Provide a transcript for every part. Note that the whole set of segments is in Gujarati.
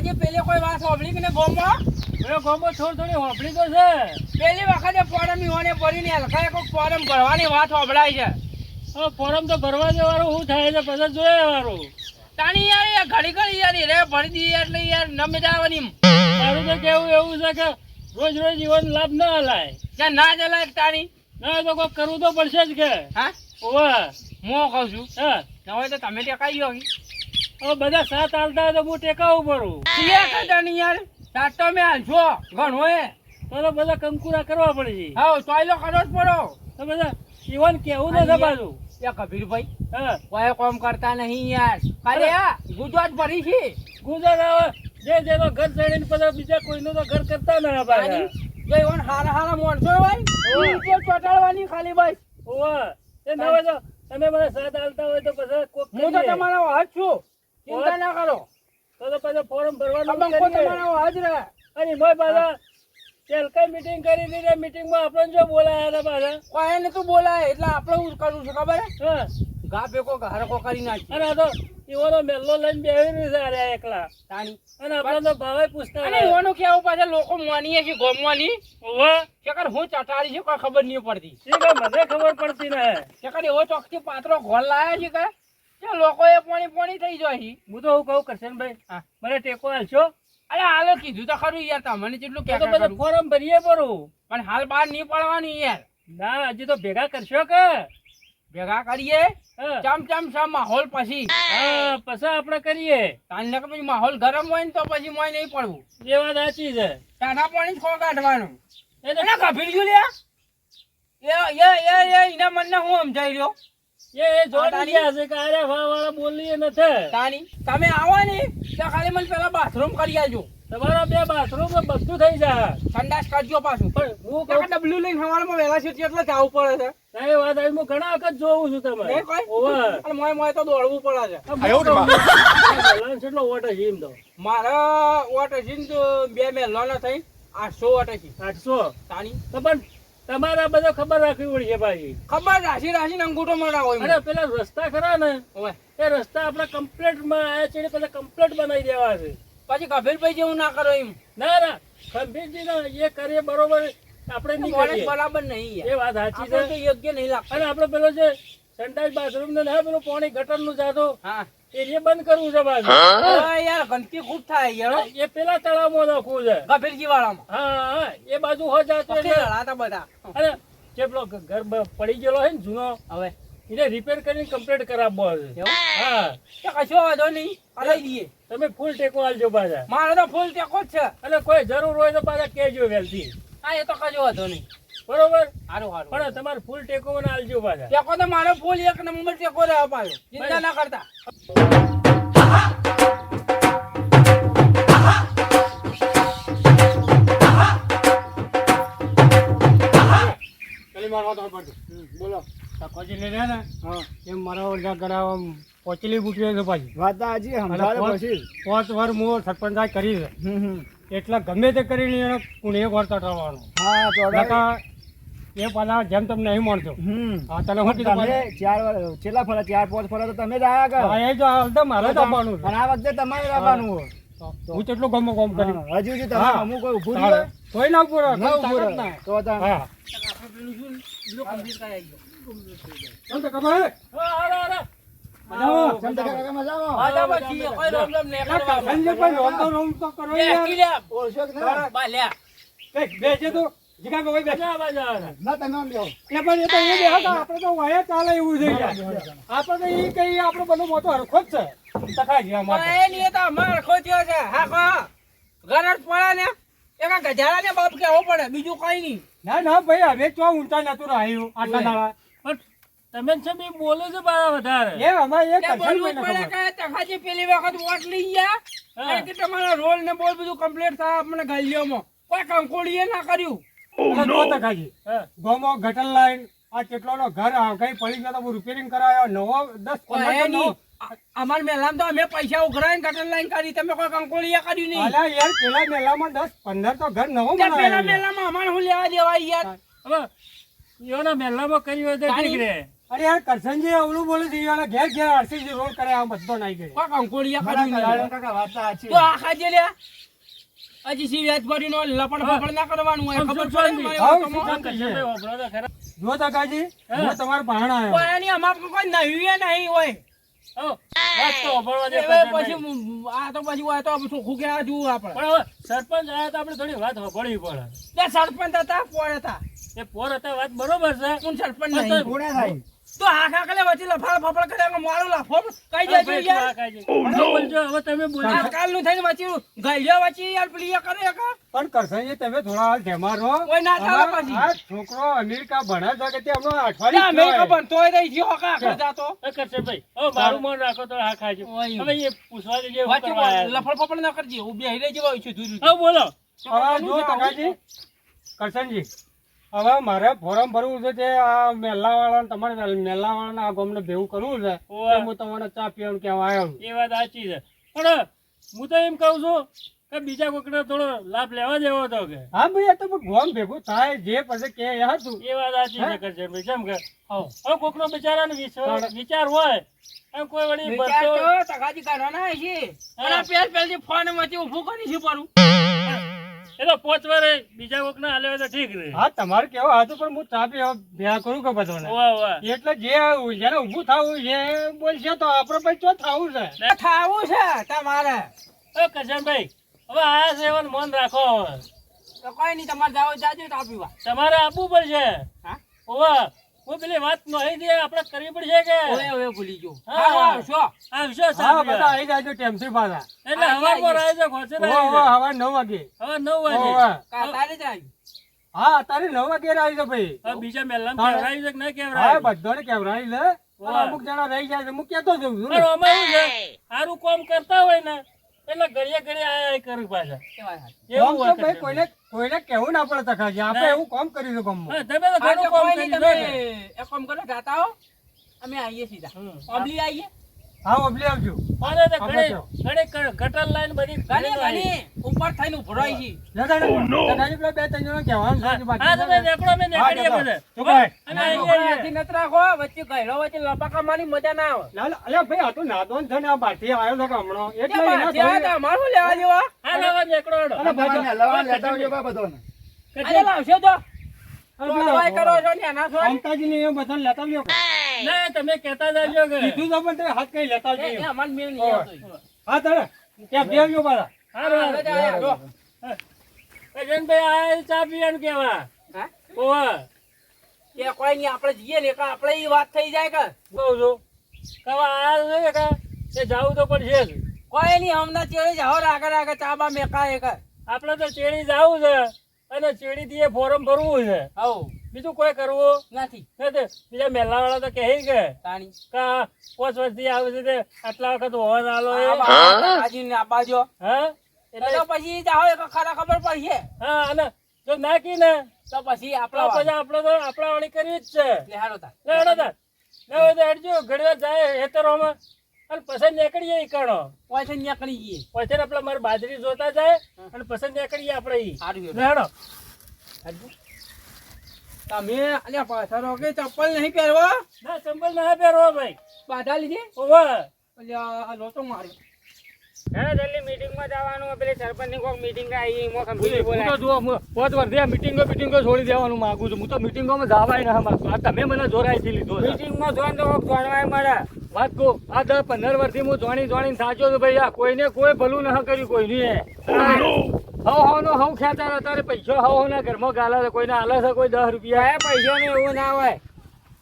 ટકાજી પેલી કોઈ વાત હોભળી કે ને ગોમાં? પેલો ગોમો થોડી થોડી હોભળી તો છે. પેલી વખતે પોરમ ઈઓને ભરીને હલકાએ કોઈક પોરમ ભરવાની વાત હોભળાય છે. ફોરમ તો ભરવા જવાનું શું થાય છે? પછી જોયા વાળું. તાણી યાર એ ઘડી ઘડી યાર રે ભરી દી એટલે યાર ન મજા આવવાની મારું તો કેવું એવું છે કે રોજ રોજ જીવન લાભ ના હલાય. ક્યાં ના જલાય તાણી ના તો કોઈ કરવું તો પડશે જ કે. હા? ઓવા હું કહું છું. હા. તો તમે ત્યાં કાઈ ગયો હવે બધા સાથ હાલતા હોય તો હું ટેકાવું પડું યાર. સાતો મેં હાલશો ઘણો એ તો તો બધા કંકુરા કરવા પડશે હા ટોયલો કરો જ પડો. તો બધા જીવન કેવું નથી પાછું એ કબીરભાઈ હા. કોઈ કોમ કરતા નહીં યાર. ખાલી આ ગુજરાત ભરી છે. ગુજરાત જે જેનો ઘર ચડીને પછી બીજા કોઈનું તો ઘર કરતા ના ભાઈ જો એવન હારા હારા મોણસો ભાઈ ઈ ચોટાડવાની ખાલી બસ. ઓવા. એ ના હોય તો તમે મને સાથ હાલતા હોય તો પછી હું તો તમારા તમારો હાથ છું. ચિંતા ના કરો. તો તો પાછો ફોર્મ ભરવાનું. તમારો હાથ અને મોય પાછા તેલકઈ મીટિંગ કરી દીધી મીટિંગમાં આપણને જો બોલાયા હતા પાછા? કોઈ એને તું બોલાય એટલે આપણે હું કરું છું ખબર? હે. ગા ભેગો હરકો કરી નાખી અને તો એવો મેલ્લો લઈને બેહી રહ્યું છે અરે એકલા. તાણી. અને આપણે તો ભાવે પૂછતા અને એવાનું કેવું પાછા? લોકો માનીએ છે ગોમવાની. ઓવા ચકર હું ચટાડી છું કોઈ ખબર નહીં પડતી. કે મને ખબર પડતી ને. ચકર એવો ચોકથી પાત્રો ઘોલ લાયા છે કે? જે લોકો એ પોણી પોણી થઈ જાય હું. તો હું કહું કરશનભાઈ હા. મને ટેકો હાલશો અરે હાલો કીધું તો ખરું યાર તમને જેટલું પછી કરું ફોરમ ભરીએ પરું પણ હાલ બહાર નહીં પડવાની યાર. ના હજી તો ભેગા કરશો કે? ભેગા કરીએ? ચમ ચમ ચમ માહોલ પછી. પછી આપણે કરીએ. તાને કે પછી માહોલ ગરમ હોય ને તો પછી મોય નહીં પડવું. એ વાત સાચી છે. ટાઢા પાણી ખો કાઢવાનું. એ તો ગભીર ગયું એ એ એ એ એના મનને હું સમજાઈ રહ્યો? એ એ જોડી છે કે વાળા બોલીએ નથી તાની તમે આવો ને ત્યાં ખાલી મને પેલા બાથરૂમ કરી આવજો તમારા બે બાથરૂમ બધું થઈ જાય. સંડાસ કરજો પાછું. પણ હું કહું ડબલ્યુ લઈને સવારમાં વહેલા છે એટલે જવું પડે છે. ના, વાત આવી. હું ઘણા વખત જોઉં છું તમે મોય મોય તો દોડવું પડે છે. કેટલો વોટ એમ તો મારા વોટ બે મેલોના થઈ. આઠસો વોટ હશે આઠસો? તાની તો પણ તમારે બધો ખબર રાખવી પડશે ભાઈ. ખબર રાશી રાશી અંગૂઠો હોય અરે પેલા રસ્તા ખરા ને. એ રસ્તા આપણા કમ્પ્લેટમાં આયા છે પેલા કમ્પ્લેટ બનાવી દેવા છે. પછી કબીરભાઈ જેવું ના કરો એમ. ના ના. ખંભીરજી ના એ કરીએ બરોબર. આપણે નહીં બરાબર નહીં એ વાત સાચી છે. યોગ્ય નહીં લાગતું. અને આપણે પેલો જે સંડાસ બાથરૂમ ને ના પેલું પાણી ગટરનું જાતો હા. એ બંધ કરવું છે બાજુ. હા, યાર ગંદકી ખૂબ થાય યાર એ પેલા તળાવમાં નાખવું છે. કબીરજી વાળામાં. હા હા એ બાજુ હો જાતો લડાતા બધા. અને જે પેલો ઘર પડી ગયેલો હે ને જૂનો હવે. એને રિપેર કરીને કમ્પ્લીટ કરાવવો છે. હા. કશો વાંધો નહીં અલાઈ દઈએ તમે ફૂલ ટેકો આલજો પાછા. મારે તો ફૂલ ટેકો જ છે. અને કોઈ જરૂર હોય તો પાછા કહેજો વેલથી. હા એ તો કશો વાંધો નહીં. બરોબર? સારું સારું પણ તમારે ફૂલ ટેકો મને આલજો પાછા. ટેકો તો મારો ફૂલ એક નંબર ટેકો રહેવા પાછો. ચિંતા ના કરતા. બોલો. લઈ ને એ મારો ઓરડા ગળા પોચલી બુટીઓ છે પાછી. વાત હજી પાંચ વાર હું સરપંચ કરી છે. હમ, હમ. એટલે ગમે તે કરીને એને કુણે વાર તટાવવાનો હા ચોડાવી. એ પાછા જેમ તમને નહીં મળતો હમ. હા તને હું કીધું તમે ચાર વાર છેલ્લા ફરા ચાર પાંચ ફરા તો તમે જ આયા કરો હા, એ જો હાલતો મારે આપવાનું પણ આ વખતે તમારે આવવાનું હોય. હું કેટલું ગમો ગમ કરી હજુ હજુ તમે અમુક કોઈ ઊભું તારે. કોઈ ના ઊભું તાકાત રહે. ના. તો હા ચાલ તો? હા, હાલો, હાલો. મજામાં? ચમચા કાકા મજામાં? મજામાં છીએ, કોઈ રોમ-રોમ નહીં કરવાનો. કાકાને રોમ-રોમ રોમ તો કરો યાર. કી કે ના? બા લે. બેસ, બેસજે તું. જીગા. ના, તમે આમ બેહો. પણ એ તો એ બેહો આપણે તો વાયા ચાલે એવું છે યાર. આપણે તો ઈ કઈ આપણો બધો મોટો હરખો જ છે. તખાય છે અમારે એ નહીં તો અમાર ખોત્યો છે. હા ખા ઘર જ પડે ને એક આ ને બાપ કેવો પડે બીજું કઈ નહીં. ના ના ભાઈ હવે ચો ઊંચા નતું રહ્યું આટલા દાડા પણ તમે છે બી બોલો છો વધારે. એ અમારે એ ત્યાં બોલવું પડે કે તખાજી પેલી વખત વોટ લઈ ગયા હા. કે તમારો રોલ ને બોલ બધું કમ્પ્લીટ થાય આપણે ગાલીઓમાં. કોઈ કંકોડીએ ના કર્યું. હા. ગોમો ગટર લાઈન આ કેટલાનો ઘર આ પડી ગયો તો હું રિપેરિંગ કરાયો? નવો દસ પંદર હે તો નવો. નહીં અ- અમાર મેલામ તો અમે પૈસા ઉઘરાઈને ગટર લાઈન કરી તમે કોઈ કંકોડીએ કર્યું નહીં. અલા યાર પેલા મેલામાં દસ પંદર તો ઘર નવો ત્યાં પેલા મેલામાં અમારે હું લેવા દેવા યાર? હવે ઈયોના મહેલામાં કર્યું હોય તો ઠીક રે. અરે યાર કરશનજી અવળું બોલે છે યાર ઘેર ઘેર આરસીસી રોડ કરે આ બધો નાઈ ગયો. કોક અંકોડિયા કાઢી બરાબર, નાખ્યો. કાકા વાત સાચી. તો આ ખાજે લ્યા. હજી સી વ્યાજ ભરીને લપડ ફપડ ના કરવાનું હોય. ખબર પડે ને. જો તકાજી હું. તમાર ભાણા આવ્યો. પણ એની અમાર કોઈ નવ્યું નહીં હોય. હો, વાત તો વાપરવા દે એ કરશનભાઈ. પછી આ તો પછી હોય તો ચોખ્ખું કહેવા જેવું આપણે? સરપંચ આયા આપણે થોડી વાત સાંભળવી પડે. સરપંચ હતા પોર હતા. એ પોર હતા વાત બરોબર છે. સરપંચ? તો આ કાકલે વચ્ચે લફાળ ફફળ કરે મારો લાફો કઈ જજો યાર. આ કાઢી. હવે બોલજો, હવે તમે બોલજો. આ કાલનું થઈને વચ્ચે ગઈડ્યો વચ્ચે યાર પેલી કરે કા પણ કરશનજી તમે થોડા હાલ ધ્યાનમાં કોઈ ના ચાલે પછી. આ છોકરો અમેરિકા ભણે છે કે તે હમણાં અઠવાડિયું થયું ખબર તોય રહી ગયો કા આગળ જાતો એ કરશનભાઈ, હવે મારું મન રાખો તો હા ખાજો હવે એ પૂછવા દેજે લફડ ફફડ ના કરજે હું બેહી રહી જવા છું. દૂર હવે બોલો. હવે જો તકાજી કરશનજી હવે મારે ફોરમ ભરવું છે તે આ મેલા વાળા તમારે મેલા વાળા આ ગામને ભેગું કરવું છે હું તમારે ચા પીવાનું કહેવા આવ્યો એ વાત સાચી છે. પણ હું તો એમ કહું છું કે બીજા કોઈકને થોડો લાભ લેવા જેવો હતો કે. હા ભાઈ તો ગોમ ભેગું થાય જે પછી કે એ હતું. એ વાત સાચી છે કરજે ભાઈ જેમ કે હવે કોકનો બિચારાનો વિચાર હોય એમ કોઈ વળી વિચાર ભરતો તો કાઢવાના છે અને પેલ પહેલ ફોનમાંથી ઊભું કરી છે પાછું. એ તો પોચ વારે બીજા કોકને હાલે તો ઠીક રહે હા તમારે કેવું હતું પણ હું ચા ભેગા કરું કે બધાને? વાહ વાહ. એટલે જે જેને ઊભું થવું છે બોલશે તો આપણે પછી ચો થવું છે? થાવું છે તમારે. એ કરશનભાઈ હવે આ સેવન મન રાખો. હવે તો કોઈ નહીં તમારે જાવ જાજો તો તમારે આપવું પડશે. હા? ઓવા હું પેલી વાત નહીં દે આપણે કરવી પડશે કે? ઓએ ઓએ ભૂલી ગયો. હા. હા હા આવશો હા બધા આવી જાજો ટેમથી પાછા. એટલે હવા પર આવી જાઓ ખોસે ઓવે, ઓવે, હવા નવ વાગે. હવે નવ વાગે. કાતારે જ આવી? હા અત્યારે નવ વાગે આવી જાઓ ભાઈ. હવે બીજા મેલામ હા. છે કે ના હા કેવડાવી? બધાને કેવરાઈ લે. અમુક જણા રહી જાય છે. હું કેતો જઉં છું કામ કરતા હોય ને. એટલે ઘડીએ ઘડીએ આયા કરવું પાછા. એવું કામ ભાઈ કોઈને કોઈને કેવું ના પડે તકાજી આપણે. એવું કામ કરીશું હા, તમે તો કામ કરી તમે એક કામ કરો જાતા હો અમે આવીએ સીધા. ઓબલી આવીએ હા ઓબલી આવજો અને તો તો. ઘણી ગ- ગટર લાઈન બધી ઘણી ઘણી ઉપર થઈને ઊભો રહી છે જગાડે. જગાડી પેલા બે ત્રણ જણા કહેવાનું છે બાકી હા તમે ને. મે નીકળીએ બધે. શું ભાઈ? અને ના, અહીંયા હાથી આવીએ. નત રાખો વચ્ચે ગયડો વચ્ચે લપાકા મારી મજા ના આવે લાલ અલે ભાઈ આ તો નાદોન છે ને આ બહારથી આવ્યો છે હમણો એટલે એના આ જ્યાં થોડી- હતા, અમારું લેવા દેવા હા, લાવા નેકડો હેડો. અરે ભાઈ, લવાણ લેતા આવજો બા બધોને આજે લાવશો તો તો કરો છો ને એના છો ને? મમતાજીને બધાને લેતા આવજો. ના, તમે કહેતા જાજો કે કીધું તો પણ તમે હાથ કઈ લેતા જ નહીં અમાર મેલ નહીં આવતો. હા તારે. ત્યાં બે આવ્યો પાછા. હા, હારું. રજા આયા, જો. અજયનભાઈ, આ ચા પીવાનું કેવા? હા? ઓવે, એ કોઈ નહીં આપણે જઈએ ને કે આપણે એ વાત થઈ જાય કે. કહું છું કવા આ છે કે એ જાવું તો પણ જ. કોઈ નહીં હમણાં ચેડી જાઓ આગળ આગળ ચાબા મેકાય કે આપણે તો ચેડી જાવું છે અને ચેડી થી ફોરમ ભરવું છે. હવ બીજું કોઈ કરવું નથી. બીજા મેલા વાળા તો કહે કે તાણી. કા પાંચ વર્ષથી આવે છે તે આટલા વખત હોવા આલો હાજી ને હા? એટલે પછી જાઓ એક ખરા ખબર પડશે. હા અને જો નાખી ને તો પછી આપણા પછી આપણે તો આપણા વાળી કરવી જ છે. લેહાડો ના હોય તો હેડજો ઘડી જાય હેતરોમાં અને પસંદ નીકળીએ ઈ કણો પૈસા નીકળી જઈએ. પછી ને આપણે મારે બાજરી જોતા જાય અને પસંદ નીકળીએ આપણે ઈ. સારું લે હેડો તમે અલ્યા પાછળ કે ચપ્પલ નહીં પહેરવા? ના ચંપલ ના પહેરવો ભાઈ. બાધા લીધી? ઓવા. અલ્યા આ લોટો માર્યો હે જલ્દી મીટિંગમાં જવાનું પેલી સરપંચની કોક મીટિંગ આવી એમાં કંપની બોલાય. તો જો પાંચ વર્ષથી આ મીટિંગો મીટિંગો છોડી દેવાનું માંગુ છું. હું તો મીટિંગોમાં જવાય ના માંગુ. આ તમે મને જોરાઈથી લીધો છે. મીટિંગમાં જોન તો જાણવાય મળે વાત કહું આ દસ પંદર વર્ષથી હું જોણી જોણી સાચો છું ભાઈ. આ કોઈને કોઈ ભલું ન કર્યું કોઈનું. હવ હવ નો હવ ખેંચાર અત્યારે પૈસો હવ હવ ના ઘરમાં ગાલે છે કોઈને આલે છે કોઈ દસ રૂપિયા. પૈસા ને એવું ના હોય.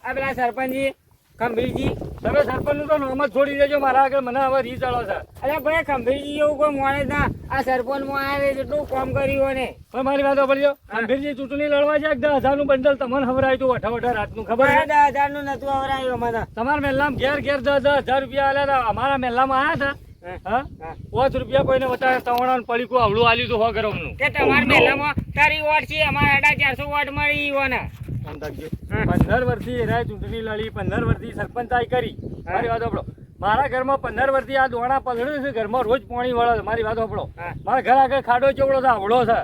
આ પેલા સરપંચજી ખંભીરજી તમે સરપંચનું તો નામ જ છોડી દેજો મારા આગળ મને હવે રી ચડો છે. અરે ભાઈ ખંભીરજી એવું કોઈ મોડે ના. આ સરપંચમાં આવે જેટલું કામ કર્યું ને. પણ મારી વાત સાંભળજો ખંભીરજી ચૂંટણી લડવા છે દસ હજારનું બંડલ તમને હવરાયું તું અઠા અઠા રાતનું ખબર છે? દસ હજારનું નતું હવરાયું અમારા. તમારા મહેલામાં ઘેર ઘેર દસ દસ હજાર રૂપિયા આલ્યા હતા. અમારા મહેલામાં આવ્યા હતા. હા પાંચ રૂપિયા કોઈને બતાવે તવણા પડીકું આવડું આલ્યું હતું ગરમનું તે તમારે મહેલામાં તારી વોટ છે અમારે સાડા ચારસો વોટ મળી ઈવોને પંદર વર્ષથી એના ચૂંટણી લડી પંદર વર્ષથી સરપંચાઈ કરી. મારી વાત સાંભળો. મારા ઘરમાં પંદર વર્ષથી આ દોણા પલડ્યું છે ઘરમાં રોજ પાણી વળે મારી વાત આપડો મારા ઘર આગળ ખાડો ચોવડો છે આવડો છે.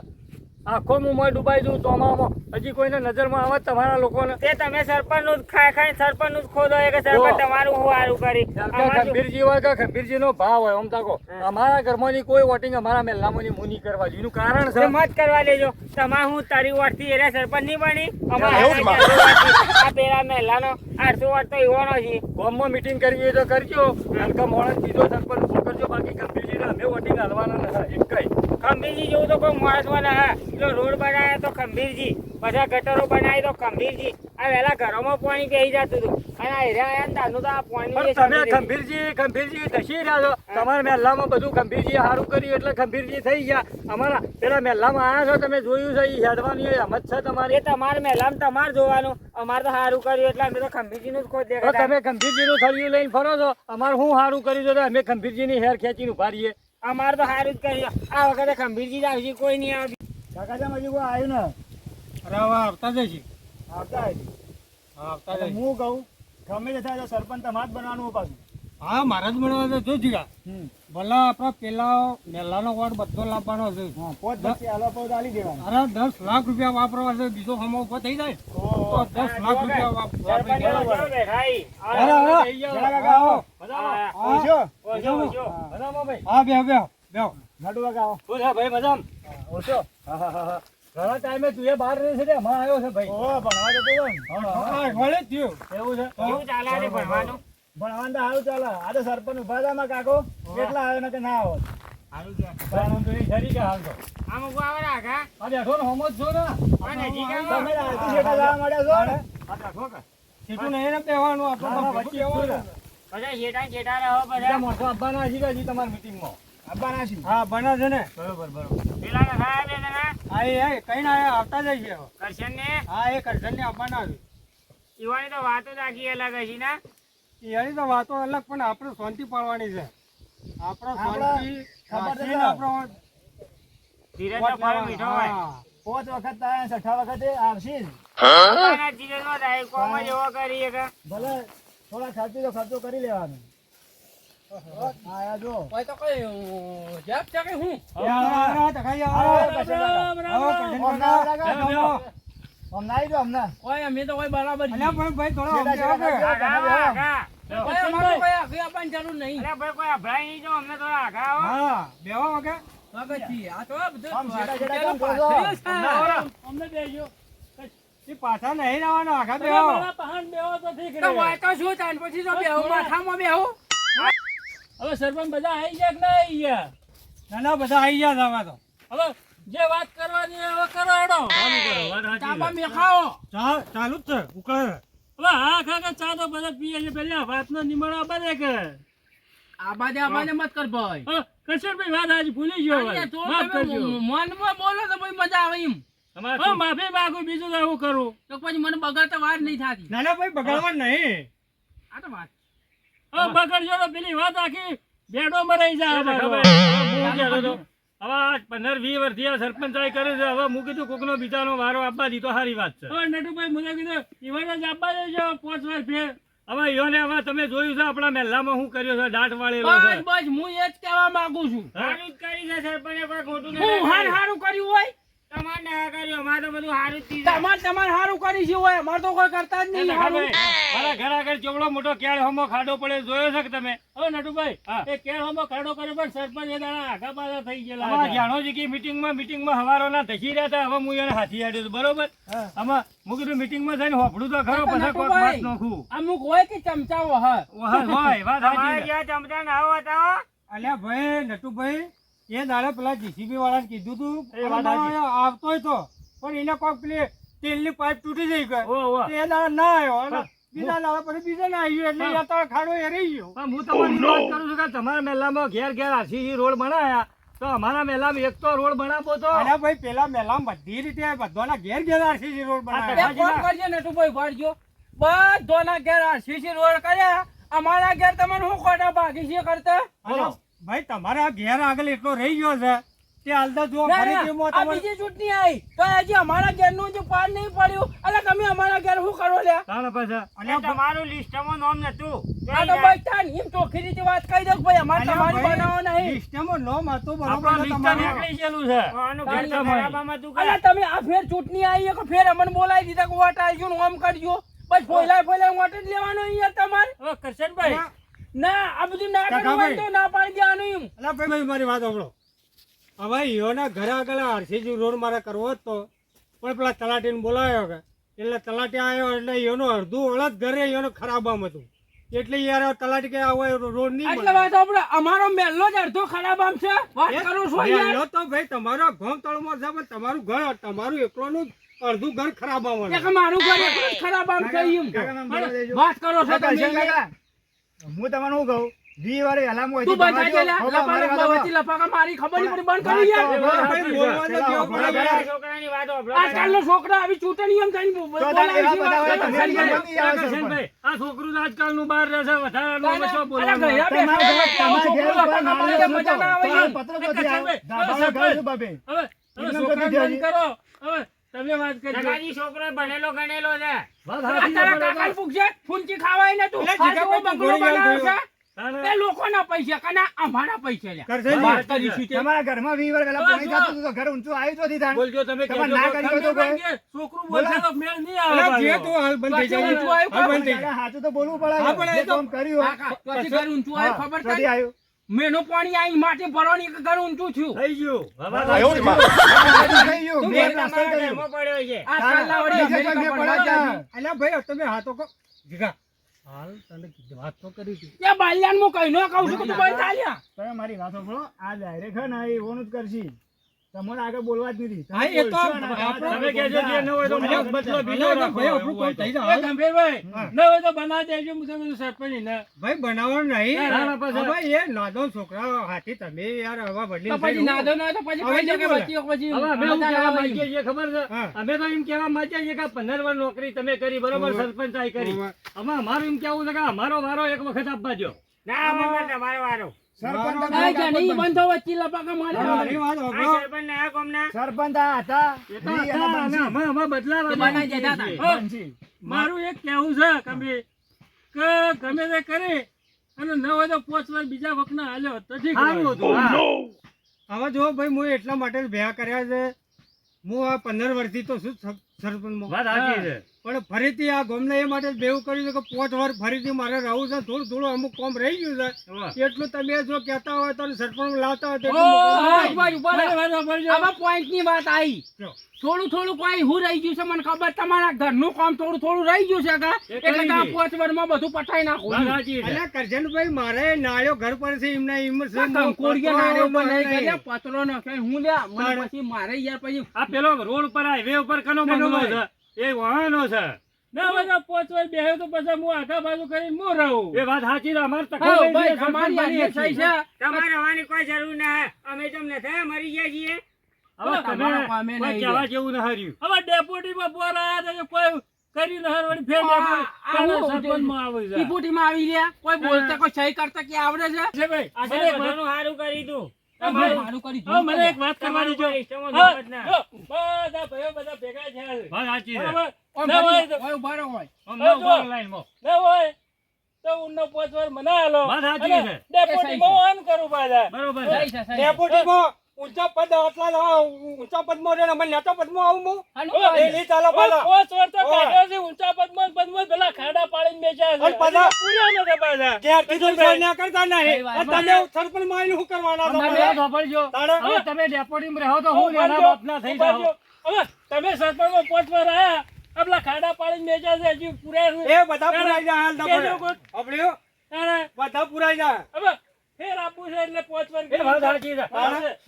આખો હું મોય ડૂબાઈ દઉં ચોમામાં હજી કોઈને નજરમાં આવે તમારા લોકોને. તે તમે સરપંચનું ખાઈ ખાઈ સરપંચનું ખોદો કે સરપંચ તમારું હું સારું કરી. ખંભીરજી હોય કે ખંભીરજી નો ભાવ હોય આમ તાકો. અમારા ઘરમાં કોઈ વોટિંગ અમારા મહેલામાંની ની મુની કરવા જોઈએ એનું કારણ છે. મત કરવા દેજો. તમા હું તારી વોટથી એને સરપંચ નહીં બની. અમારા પેલા મહેલાનો આઠસો વાત તો એવાનો છે. ગામમાં મીટિંગ કરવી હોય તો કરજો. હલકા મોણસ બીજો સરપંચ કરજો બાકી ખંભીરજીને અમે વોટિંગ હલવાના નથી એક કઈ ખંભીરજી જેવું તો કોઈ મહત્વ ના હા. જો રોડ બનાવ્યા તો ખંભીરજી બધા ગટરો બનાવી તો ખંભીરજી આ વહેલા ઘરોમાં પાણી બેસી જતું હતું. અને હેરા આયા ને તો આ પાણી તમે ખંભીરજી ખંભીરજી ધસી રહ્યા છો. તમારા મહેલામાં બધું ખંભીરજી સારું કર્યું એટલે ખંભીરજી થઈ ગયા. અમારા પેલા મહેલામાં આવ્યા છો તમે જોયું છે એ હેડવાની હમત છે તમારી. તમારે મહેલામાં તમારે જોવાનું. અમારે તો સારું કર્યું એટલે અમે તો ખંભીરજીનું જ તો દેખાતા. તમે ખંભીરજીનું થળિયું લઈને ફરો છો. અમારે હું સારું કર્યું તો અમે ખંભીરજીની હેર ખેંચીને ઊભા રહીએ. અમારે તો સારું જ કર્યું. આ વખતે ખંભીરજી જ આવશે કોઈ નહીં આવશે. કાકાજા મજી કોઈ આવ્યું ને. અરે હવે આવતા જઈશ આવતા આવતા હું કહું ગમે તે થાય સરપંચ તમારે જ બનવાનું પાછું. હા મારા જ મળવા તો જો જીગા. ભલે આપણા પેલા મેલાનો વોટ બધો લાવવાનો છે. અરે દસ લાખ રૂપિયા વાપરવા છે બીજો હમો ઊભો થઈ જાય. તો દસ લાખ રૂપિયા? હા, બે બે ભાઈ. મજામાં ઓછો હા, હા, હા, હા. ઘણા ટાઈમે તું એ બહાર રહે છે ને હમણાં આવ્યો છે ભાઈ. ઓ ભણવા જતો એવું છે? કેવું ચાલે ભણવાનું? ભણવાનું તો સારું ચાલે. આ તો સરપંચ ઊભા હતા માં કાકો. કેટલા આવે ને કે ના આવો ભણવાનું તો નહીં ખરી કે હાલ તો. આમ ઊભા આવો રાખા. આ બેઠો ને હમો જ છો ને. આ નજીક તમે રાયતું શેઠા જવા મળ્યા છો ને. આ બેઠો કે સીધું નહીં ને બેવાનું આપણે હા, તો હા, ભેગું વચ્ચે બેવાનું. બધા શેઠા ને રહો બધા. માણસો આવવાના હજી કે તમારી મીટિંગમાં આવવાના છીએ હા બને છે ને. બરોબર બરોબર. પેલા બે જણા. હા એ કઈ ના આવતા જાય છે કરશન ને હા એ કરશન ને આવવાના આવી ઈવાની તો વાતો જ આખી અલગ હશે ના? એની તો વાતો અલગ પણ આપણે શાંતિ પાડવાની છે. આપણે શાંતિ રાખીને. આપણે ધીરજ વોટ ફળ મીઠો હોય. પાંચ વખત થાય છઠ્ઠા વખતે આવશે જ. પોતાના ધીરજમાં થાય. કોમ જ એવો કરીએ કે? ભલે થોડા ખર્ચો તો ખર્ચો કરી લેવાનો. જો. હોય તો કઈ છે કે હું. હમણાં આવી હમણાં. કોઈ અમે કોઈ બરાબર પણ ભાઈ થોડો પાછા નહીં રહેવાનો આખા બેહો. તો ઠીક શું થાય? પછી તો બેહું, માથામાં બેહું. હવે સરપંચ બધા આવી ગયા કે ના આવી ગયા? ના ના બધા આવી ગયા તમે તો. હવે જે વાત કરવાની હવે કરો હેડો. ચાલુ જ છે ઉકળે છે. હવે હા કાકા ચા તો બધા પીએ છે. પેલા વાતનો નિમણો બધે કે? આ બાજુ મત કર ભાઈ. કશોરભાઈ વાત આજે ભૂલી ગયો માફ કરજો. મનમાં બોલો તો ભાઈ મજા આવે એમ. માફી માગું બીજું તો એવું કરું? તો પછી મને બગાડતા વાર નહીં થતી. ના ના ભાઈ બગાડવાનું નહીં. આ તો વાત. હવે બગડજો તો પેલી વાત આખી. બેડો મરાઈ જાય હવે આ પંદર વીસ વર્ષથી આ સરપંચ આ છે. હવે હું કીધું કોકનો બીજાનો વારો આપવા દીધો સારી વાત છે. હવે નટુભાઈ મને કીધું ઈવન જ આપવા દેજો પાંચ વાર ફેર. હવે હવે તમે જોયું છે આપણા મહેલામાં શું કર્યો છે દાટ વાળેલો છે. બસ બસ હું એ જ કહેવા માંગુ છું. સારું જ કરી છે સરપંચ ખોટું હું હાર હારું કર્યું હોય? તમારે ના કર્યું અમારે તો બધું સારું જ થયું છે. તમારે તમારે કરી છે હોય અમારે તો કોઈ કરતા જ નહીં હારું. મારા ઘર આગળ ચોવડો મોટો કેળ હોમો ખાડો પડે જોયો છે કે તમે? હવે નટુભાઈ એ કેળ હોમો ખાડો કર્યો પણ સરપંચ એ દાડા આગા પાછા થઈ ગયેલા અમારા જાણોજી મીટિંગમાં મીટિંગમાં હવારોના ધસી રહ્યા હતા હવે હું એને હાથી બરોબર? આમાં હું કીધું મીટિંગમાં જઈને હોપડું તો ખરો પછી કોક વાત નાખું. અમુક હોય કે ચમચાઓ હોય. હોય, હોય વાત સાચી ચમચા ના હોતા અલ્યા ભાઈ નટુભાઈ એ દાડે પેલા જીસીબી વાળાને કીધું તું આવતો તો પણ એને કોક પેલી તેલની પાઇપ તૂટી જઈ ગઈ એ ઓ. દાડે ના આવ્યો અને બીજા દાડે પછી બીજા ના આવ્યો એટલે હા. ખાડો એ રહી ગયો. હું તમારી વાત કરું છું કે તમારા મહેલામાં ઘેર ઘેર રોડ બનાવ્યા તો અમારા મહેલામાં એક તો રોડ બનાવો તો. ભાઈ પેલા મેલા બધી રીતે બધાના ઘેર ઘેર આરસીસી રોડ હા, બનાવ્યા એક ફોન કરજો નટુભાઈ વાળજો બધોના ઘેર આરસીસી રોડ કર્યા. અમારા ઘેર તમને શું ખોટા ભાગી છે કરતા? ભાઈ તમારા ઘેર આગળ એટલો રહી ગયો છે. તે હાલતા જો ફરી ના, આ તમારે બીજી ચૂંટણી આવી. તો હજી અમારા ઘરનું જે પાર નહીં પડ્યું. એટલે તમે અમારા ઘેર શું કરો લે તાણે પાછા. અને તમારું લિસ્ટમાં નામ નતું આ તો ભાઈ ને એમ ચોખ્ખી રીતે વાત કહી દો ભાઈ અમારે તમારી બનાવો નહીં. લિસ્ટમાં નામ હતું બરોબર તમારું. નીકળી ગયેલું છે. આનું ઘર તો તમારી. ખરાબામાં તું અલા તમે આ ફેર ચૂંટણી આવી કે ફેર અમને બોલાવી દીધા કે વોટ આલજો ને ઓમ કરજો. બસ ફોલાય ફોલાય વોટ જ લેવાનો અહીંયા તમારે. કરશનભાઈ ના આ બધું ના કાકા કરવું હોય ભાઈ. તો ના પાડી દેવાનું એમ. અલા ભાઈ ભાઈ મારી વાત સાંભળો. હવે ઈયોના ઘરે આગળ આરસીજી રોડ મારે કરવો જ તો પણ પેલા તલાટીને બોલાવ્યો કે એટલે તલાટી આવ્યો એટલે ઈયોનું અડધું અડધ ઘરે ખરાબ આમ હતું. એટલે યાર તલાટી કે આવો રોડ નહીં એટલે વાત આપણે અમારો મેલ્લો જ અડધો ખરાબ આમ છે. વાત કરું છું યાર તો ભાઈ તમારો ઘઉં તળમાં છે પણ તમારું ઘર તમારું એકલોનું અડધું ઘર ખરાબ આમ મારું ઘર એટલું ખરાબ આમ દેજો. વાત કરો છો તમે? હું તમને શું કહું? વી વારે હલામ હોય તું બંધ થઈ જા લપાકા વચ્ચે લપાકા મારી ખબર નહીં પડી બંધ કરી યાર. છોકરાની વાત આજકાલનો છોકરા આવી ચૂંટણી એમ થઈને આ છોકરું આજકાલનું બહાર રહે છે વધારાનું શું બોલવાનું? મજા ના આવે. કરો તમે વાત છોકરો ભણેલો ગણેલો છે વાત આ સાચી છે, તારા બરાબર. કાકાને ફૂંચી ખાવાય ને તું. એટલે આ જીગા જેવો ભાઈ બંગલો ગોળી છે. એ લોકોના પૈસા કના અમારા પૈસા લ્યા. વાત ને? કરીશું તમારા ઘરમાં વી વાર પાણી તો ઘર ઊંચું આવ્યું તો. બોલજો તમે તમારે ના તો તો ખંડેભાઈ કોઈ? કે છોકરું બોલશે તો મેળ નહીં આવે જે પાછો. હાલ બંધ થઈ જાય ઊંચું આવ્યું, બંધ થઈ જાય હાચું તો બોલવું પડે હા, પણ એ જે તો- કામ કર્યું હોય. ઘર ઊંચું આવે ખબર થાય? આવ્યું? મેનું પાણી આઈ માટી ભરવાની એક ઘર ઊંચું થયું. થઈ ગયું. થઈ ગયું. મેં પડ્યો છે. આ ભાઈ તમે હાથો કો જીગા હાલ તને કીધું, વાત તો કરી હતી. ત્યાં બાલિયાન હું કઈ ન કહું છું કે તું બંધ ચાલ્યા. તમે મારી વાત સાંભળો આ ડાયરેક્ટ હે ને એ ઓનું જ કરશી. તમને આગળ બોલવા જ નથી. હા, એ તો તમે કહેજો જે ન હોય તો મને બદલો બીજો અલ્યા, ભાઈ, આપણું કોઈ થઈ જાય. ગંભીરભાઈ, ન હોય તો બનાવી દેજો હું તમને સરપંચ ને ભાઈ બનાવવાનું નહીં. ના, ના, પછી- હવે એ નાદો છોકરા હાથી તમે યાર હવે વડીલ પછી નાદો ન તો પછી કોઈ જગ્યા કે? બચ્ચીઓ પછી હવે અમે શું કહેવા માંગીએ છીએ ખબર છે? અમે તો એમ કહેવા માંગીએ છીએ કે પંદર વાર નોકરી તમે કરી બરોબર સરપંચ આઈ કરી. અમે અમારું એમ કેવું છે કે અમારો વારો એક વખત આપવા દો ના મેમ્બર તમારો વારો. ના, મારે. મારી વાત આ સાંભળો. સરપંચ ના ગામના સરપંચ આ હતા એ તો વી અને હતા, અમે બંસી. અમે- અમે બદલાવા એ બનાવી માંગીએ દેતા છીએ. હતા. બંસી. મારું એક કેવું છે કે ગમે તે કરી અને ન હોય તો પોચ વાર બીજા વખતના હાલ્યો તો ઠીક. હવે જો ભાઈ હું એટલા માટે ભેગા કર્યા છે હું આ પંદર વર્ષથી તો શું સરપંચ વાત સાચી છે પણ ફરીથી આ ગામને એ માટે બેવું કર્યું છે કે પોચ વર્ષ ફરીથી મારે રહું છે થોડું થોડું અમુક કોમ રહી ગયું છે. એટલું તમે જો કહેતા હોય તો સરપંચ લાવતા હોય એટલું point ની વાત આવી થોડું થોડું કોઈ હું રહી ગયું છે મને ખબર તમારા ઘરનું કામ થોડું થોડું રહી ગયું છે એટલે કે. પાંચ વર્ષમાં બધું પટાઈ નાખો. નાખું અલ્યા કરજણભાઈ મારે નાળ્યો ઘર પર છે એમને એમ છે પતરો નાખ્યો, હું લે મને પછી મારે યાર પછી આ પેલો રોડ ઉપર હાઈવે ઉપર કનો બંગલો છે? એ વાહનો છે. ના બધા પોચ બેહ્યો તો પછી હું આખા બાજુ કરીને હું રહું. એ વાત સાચી અમારે તકો હા, લઈ ભાઈ, જઈએ, તમારી સરપંચ બનીએ આજ્ઞા થઈ છીએ. છે. તમારે આવવાની કોઈ જરૂર ના અમે તમને થયા મરી ગયા છીએ. હવે તમે કોઈ કહેવા જેવું ન હાર્યું. હવે ડેપ્યુટીમાં પોર આયા તો કોઈ કરી ન હાર ફેર ડેપ્યુટી આ પેલા હું સરપંચમાં આવે છે. ટીપુટીમાં આવી રહ્યા કોઈ બોલતા કોઈ સહી કરતા કે આવડે છે? ભાઈ સારું કરી તું મને એક વાત કરવાની જો બધા ભાઈઓ બધા ભેગા થયા તો- ઉનનો ઊભા રહો હોય. આમ હવે ના જો. ઊભા લાઈનમાં. ના હોય તો ઊંડનો પોચ વાર મને સાચી અને છે. ઓન કરું પાછા. બરોબર ડેપ્યુટી છે. ઊંચા પદ આટલા ઊંચા પદમાં ને અમે નેતા પદમાં આવું હું એ ચાલો પાલા પાછા. પોચ વાર તો ઓય. કાઢ્યા છે, ઊંચા પદમાં ને પદમાં પેલા ખાડા પાડીને બેસ્યા છે. અને પાછા- હજી પૂર્યા નથી પાછા. ક્યારથી કીધું સર ના કરતા નહીં તમે સરપંચમાં આવીને શું કરવાના તમે. તાણે? હવે તમે ડેપોટીમાં રહો તો હું ઊભા બાપ ના થઈ જાઓ. હવે તમે સરપંચમાં પોચ વાર આયા આપલા ખાડા પાડીને બેસ્યા છે હજી પૂરા એ બધા પુરાઈ જાય હાલ? તાણે બધા પુરાઈ જાય હવે ફેર આપવું છે એટલે પોચ વાર એ વાત સાચી છે.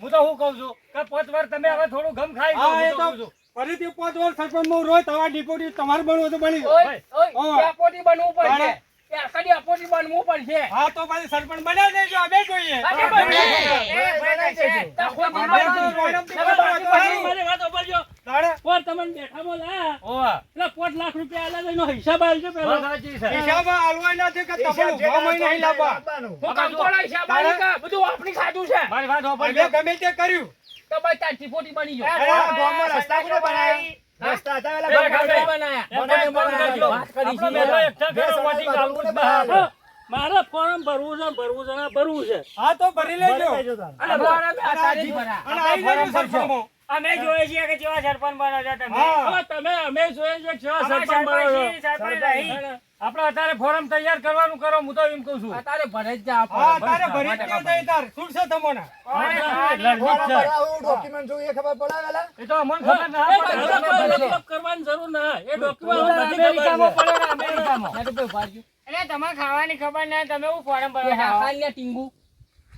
હું તો શું કહું છું કે પાંચ વાર તમે હવે થોડું ગમ ખાઈ હા એ તો તો કહું છું. ફરીથી પાંચ વર્ષ સરપંચમાં રોજ તમારે ડિપોટી તમારે બનવું તો બની. ઓય, ઓય, હા. બનવું પડશે. અપોટી બનવું પડશે. હા તો પછી સરપંચ બનાવી દેજો અમે જોઈએ. બનાવી દેજો. મારી વાત સાંભળજો. તાણે પોર તમને બેઠામાં લાયા ઓવા એટલે પોત લાખ રૂપિયા આલ્યા એનો હિસાબ આલજો પેલો વાત સાચી છે હિસાબ હાલવા નથી કે તમને ઉભામાં નહીં લાવવા આપવાનું. હું હિસાબ આલી કા? બધું આપણી ખાધું છે મારી વાત અમે હોભળજો. ગમે તે કર્યું તો ભાઈ તાર ચીપોટી બની ગયો અરે, ગામમાં રસ્તા કોને બનાયા? રસ્તા હતા પેલા ગામમાં ગામમાં બનાયા એમ કાંઈ વાત કરી છે. બધા એકઠા કરો, સવાલ વોટિંગ બાળકોને આલવું જ બહાર. બહાર. મારે ફોર્મ ભરવું છે ભરવું છે ને ભરવું છે હા તો ભરી લેજો ભરી લેજો તાર. અને ભરા. આવી જજો. અમે જોઈએ છીએ કે કેવા સરપંચ બનો છો તમે હા. તમે અમે જોઈએ છીએ કેવા સરપંચ બનો છો. આપણે અત્યારે ફોરમ તૈયાર કરવાનું કરો હું તો એમ કહું છું અત્યારે ભરે જ આપણે. તારે ભરી જ તમને લડવું જ ફોર્મ છે. ભરાવું, ડોક્યુમેન્ટ જોઈએ ખબર પડાવેલા એ તો અમને ખબર ના પડે. કરવાની જરૂર ના એ ડોક્યુમેન્ટ અમેરિકામાં પડે અમેરિકામાં. એટલે તમારે ખાવાની ખબર ના તમે હું ફોરમ ભરવા? ટીંગુ.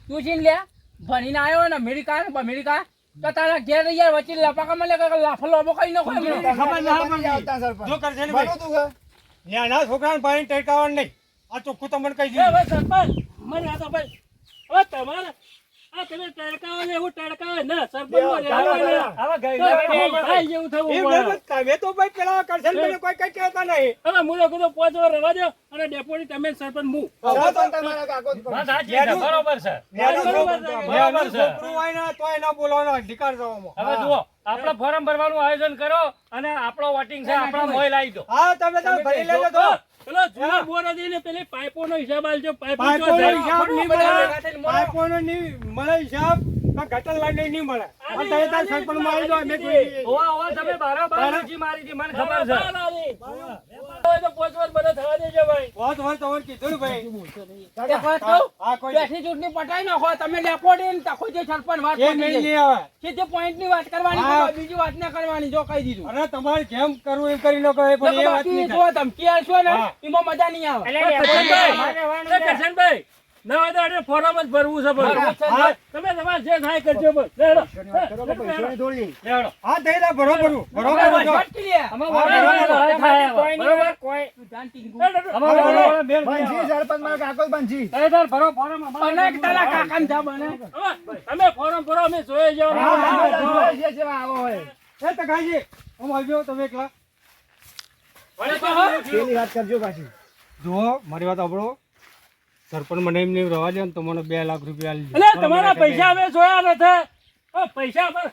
તું છીન લે. ભણીને આવ્યો ને અમેરિકા અમેરિકા તો તારા ઘેર યાર વચ્ચે લપાકામાં મને લાફો લોબો કઈ નાખો એમને. ખબર ના તમને પડી. આવતા સરપંચ. જો કરશે ને ભાઈ તું કે? નાના છોકરાને પાણી ટેકાવાનું નહીં આ ચોખ્ખું તમને કહી દીધું હવે સરપંચ મને આ તો ભાઈ હવે તમારે આ તમે તડકાવો ને એવું તડકાવે સરપંચમાં થવું તમે તો ભાઈ પેલા કોઈ કઈ કહેતા નહીં. હવે હું તો કીધું રવા દો અને ડેપોની તમે સરપંચ હું સરપંચ તમારા કાગળ પર. વાત છે, યાર, બરોબર છે. બરોબર છે. છોકરું હોય ને તોય એના બોલવાનો અધિકાર હવે જુઓ. આપણે ફોરમ ભરવાનું આયોજન કરો અને આપણો વોટિંગ છે આપણા મોય લાવી દો. હા તમે તાર ભરી લેજો. તો પેલો જૂનો બોરા હતી ને પેલી પાઇપોનો હિસાબ આલજો. પાઇપો પાઇપોનો હિસાબ નહીં મળો. પાઇપોનો નહીં મળે હિસાબ. તો ગટર નહીં મળે. તમે તાર સરપંચમાં આવી જાઓ, અમે કોઈ ઓવા ઓવા તમે બારો બાર મારી હતી મને ખબર છે. તો પાંચ વાર બધા થવા દેજો ભાઈ. વાત હોય તો કીધું ભાઈ. એક વાત કહું? હા કોઈ બેઠી ચૂંટણી પટાઈ નાખો તમે લેપોડી ને તખો જે સરપંચ વાત એ નહીં જાય. આવે સીધે point ની વાત કરવાની બીજી વાત ના કરવાની જો કહી દીધું. અરે તમારે જેમ કરવું એમ કરી નાખો એ પણ એ વાત નહીં જો ધમકી આલશો ને એમાં મજા નહીં આવે. એટલે ફોરમ જ ભરવું છે. હા, તમે તમારે જે થાય કરજો બસ લેડો. લેડો. હા હા, બરાબર. કોઈ. સરપંચ મારા ભરો ફોરમ તારા કાકાને બને. તમે ફોરમ ભરો અમે. હા, હા, હા. આવો હોય. એ તકાજી આમ આવજો તમે એકલા. પેલી વાત કરજો પાછી. જો મારી વાત સાંભળો. સરપંચ મને એમ નહીં રવા દે ને તો મને બે લાખ રૂપિયા આલી એટલે તમારા પૈસા અમે જોયા નથી. ઓ, પૈસા પર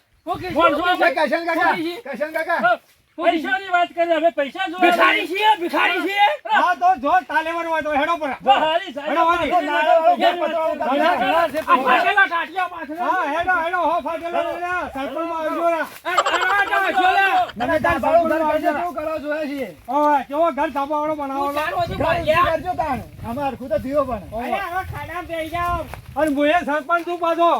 કોણ જોયા છે? કશન કાકા કશન કાકા. ઓ, પૈસાની વાત કરીએ અમે પૈસા જોયા ભિખારી છીએ ભિખારી છીએ. હા તો જો તાલેવર હોય તો હેડો પર. હારી હેડો વાળી. કરે. પાછળના ટાટિયા પાછળ. હા હેડો હેડો હો ફાટેલો લે સરપંચમાં આવજો ને તમે તાર ભાડું ઘર કરજો કેવું કરો જોયા છીએ ઓય કેવો ઘર ધાબાવાળો બનાવો? ઘર કરજો તાણ. અમાર ખુદ જ પણ અરે, હવે ખાડા બેહી જાઓ. અને મુએ સરપંચ તું પાછો.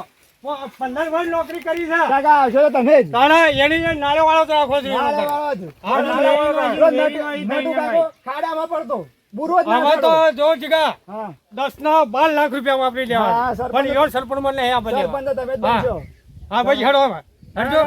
પંદર વર્ષ નોકરી કરી છે. કાકા આવશો તો તમે જ. તારે એની એ વાળો તો રાખો છે નાળે વાળો જ. હા, નાળે વાળો જ. રોજ નટુ- નટુ કાકો ખાડામાં પડતો. બુરો જ ના તો જો જીગા હા. દસ ના બાર લાખ રૂપિયા વાપરી લેવા. પણ યોર સરપંચ મને આ બધે સરપંચ તો તમે જ હા. બનશો. હા ભાઈ હેડો હેડજો.